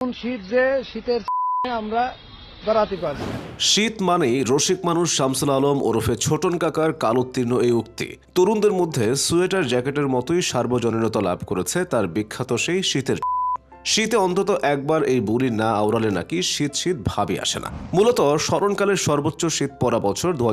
শীত যে শীতের আমরা শীত মানেই রসিক মানুষ শামসুল আলম ওরফে ছোটন কাকার কালোত্তীর্ণ এই উক্তি। তরুণদের মধ্যে সোয়েটার জ্যাকেটের মতোই সার্বজনীনতা লাভ করেছে তার বিখ্যাত সেই শীতের শীতে অন্তত একবার এই বুড়ি না আওড়ালে নাকি শীত শীত ভাবই আসে না। মূলত স্মরণকালের সর্বোচ্চ শীত পড়া বছর দু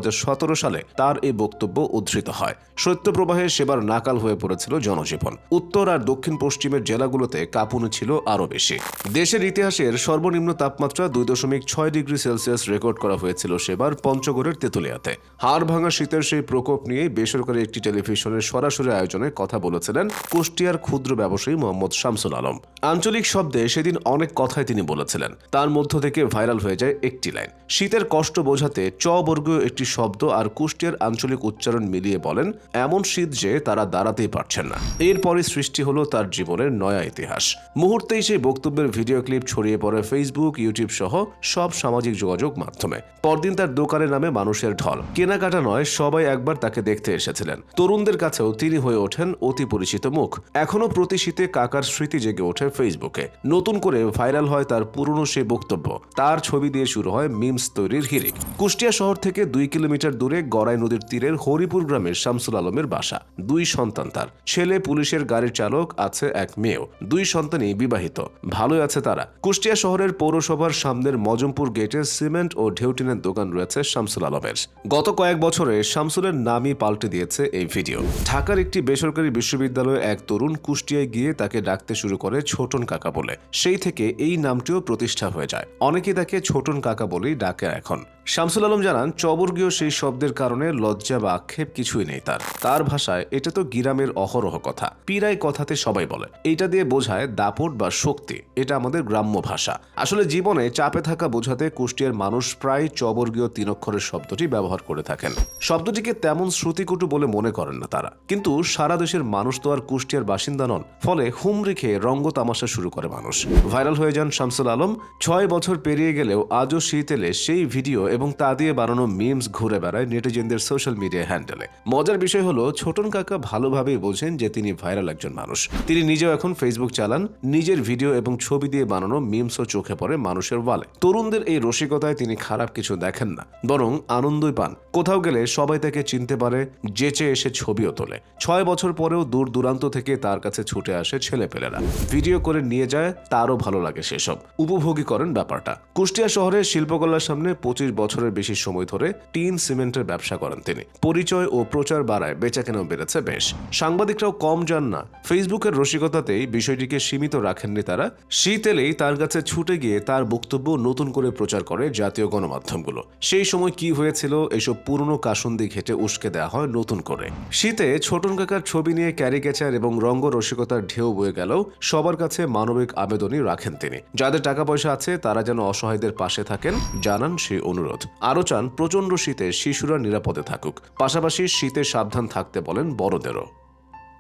সালে তার এই বক্তব্য উদ্ধৃত হয়। শৈত্যপ্রবাহে সেবার নাকাল হয়ে পড়েছিল জনজীবন। উত্তর আর দক্ষিণ পশ্চিমের জেলাগুলোতে কাঁপুনি ছিল আরও বেশি। দেশের ইতিহাসের সর্বনিম্ন তাপমাত্রা দুই দশমিক ছয় ডিগ্রি সেলসিয়াস রেকর্ড করা হয়েছিল সেবার পঞ্চগড়ের তেঁতুলিয়াতে। হাড় ভাঙা শীতের সেই প্রকোপ নিয়ে বেসরকারি একটি টেলিভিশনের সরাসরি আয়োজনে কথা বলেছিলেন কুষ্টিয়ার ক্ষুদ্র ব্যবসায়ী মোহাম্মদ শামসুল আলম। আঞ্চলিক শব্দে সেদিন অনেক কথাই তিনি বলেছিলেন। তার মধ্য থেকে ভাইরাল হয়ে যায় একটি লাইন। শীতের কষ্ট বোঝাতে চ বর্গীয় একটি শব্দ আর কুষ্টিয়ার আঞ্চলিক উচ্চারণ মিলিয়ে বলেন, এমন শীত যে তারা দাঁড়াতেই পারছেন না। এরপরই সৃষ্টি হলো তার জীবনের নয়া ইতিহাস। মুহূর্তেই সেই বক্তব্যের ভিডিও ক্লিপ ছড়িয়ে পড়ে ফেসবুক ইউটিউব সহ সব সামাজিক যোগাযোগ মাধ্যমে। পরদিন তার দোকানের নামে মানুষের ঢল। কেনাকাটা নয়, সবাই একবার তাকে দেখতে এসেছিলেন। তরুণদের কাছেও তিনি হয়ে ওঠেন অতি পরিচিত মুখ। এখনও প্রতি শীতে কাকার স্মৃতি জেগে ওঠে ফেসবুকে নতুন করে ভাইরাল হয় তার পুরনো সে বক্তব্য। তার ছবি দিয়ে শুরু হয় মিমস তৈরির হিরিক কুষ্টিয়া শহর থেকে দুই কিলোমিটার দূরে গড়াই নদীর তীরের হরিপুর গ্রামের শামসুল আলমের বাসা। দুই সন্তান তার। ছেলে পুলিশের গাড়ির চালক, আছে এক মেয়েও। দুই সন্তানই বিবাহিত। ভালোই আছে তারা। কুষ্টিয়া শহরের পৌরসভার সামনের মজমপুর গেটে সিমেন্ট ও ঢেউটিনের দোকান রয়েছে শামসুল আলমের। গত কয়েক বছরে শামসুলের নামই পাল্টে দিয়েছে এই ভিডিও। ঢাকার একটি বেসরকারি বিশ্ববিদ্যালয়ে এক তরুণ কুষ্টিয়ায় গিয়ে তাকে ডাকতে শুরু করে ছোটন কাকা বলে। সেই থেকে এই নামটিও প্রতিষ্ঠা হয়ে যায়। অনেকে তাকে ছোটন কাকা বলেই ডাকে এখন। শামসুল আলম জানান, চবর্গীয় সেই শব্দের কারণে লজ্জা বা আক্ষেপ কিছুই নেই তার। তার ভাষায় এটা তো গিরামের অহরহ কথা। পীরাই কথাতে সবাই বলে। এইটা দিয়ে বোঝায় দাপট বা শক্তি। এটা আমাদের গ্রাম্য ভাষা। আসলে জীবনে চাপে থাকা বোঝাতে কুষ্টিয়ার মানুষ প্রায় চবর্গীয় তিন অক্ষরের শব্দটি ব্যবহার করে থাকেন। শব্দটিকে তেমন শ্রুতিকটু বলে মনে করেন না তারা। কিন্তু সারা দেশের মানুষ তো আর কুষ্টিয়ার বাসিন্দা নন। ফলে হুমড়ি খেয়ে রঙ্গ তামাশা শুরু করে মানুষ। ভাইরাল হয়ে যান শামসুল আলম। ছয় বছর পেরিয়ে গেলেও আজও শীত এলে সেই ভিডিও এবং তা দিয়ে বানানো মিমস ঘুরে বেড়ায় নেটিজেনদের সোশ্যাল মিডিয়া হ্যান্ডেলে মজার বিষয় হলো, ছোটন কাকা ভালোভাবেই বোঝেন যে তিনি ভাইরাল একজন মানুষ। তিনি নিজেও এখন ফেসবুক চালান, নিজের ভিডিও এবং ছবি দিয়ে বানানো মিমসও চোখে পড়ে মানুষের ওয়ালে তরুণদের এই রসিকতায় তিনি খারাপ কিছু দেখেন না, বরং আনন্দই পান। কোথাও গেলে সবাই তাকে চিনতে পারে, যেচে এসে ছবিও তোলে। ছয় বছর পরেও দূর দূরান্ত থেকে তার কাছে ছুটে আসে ছেলেপেলেরা। ভিডিও করে নিয়ে যায়, তারও ভালো লাগে সেসব। উপভোগী করেন ব্যাপারটা। কুষ্টিয়া শহরের শিল্পকলার সামনে পঁচিশ বছরের বেশি সময় ধরে টিন সিমেন্টের ব্যবসা করেন তিনি। পরিচয় ও প্রচার বাড়ায় বেচাকেনাও বেড়েছে বেশ। সাংবাদিকরাও কম যান না। ফেসবুকের রসিকতাতেই বিষয়টিকে সীমিত রাখেননি তারা। শীত এলেই তার কাছে ছুটে গিয়ে তার বক্তব্য নতুন করে প্রচার করে জাতীয় গণমাধ্যমগুলো। সেই সময় কি হয়েছিল, এসব পুরনো কাসন্দি ঘেটে উস্কে দেওয়া হয় নতুন করে। শীতে ছোটন কাকার ছবি নিয়ে ক্যারিকেচার এবং রঙ্গ রসিকতার ঢেউ বয়ে গেলেও সবার কাছে মানবিক আবেদনই রাখেন তিনি। যাদের টাকা পয়সা আছে, তারা যেন অসহায়দের পাশে থাকেন, জানান সেই অনুরোধ। আরও চান প্রচণ্ড শীতে শিশুরা নিরাপদে থাকুক। পাশাপাশি শীতে সাবধান থাকতে বলেন বড়দেরও।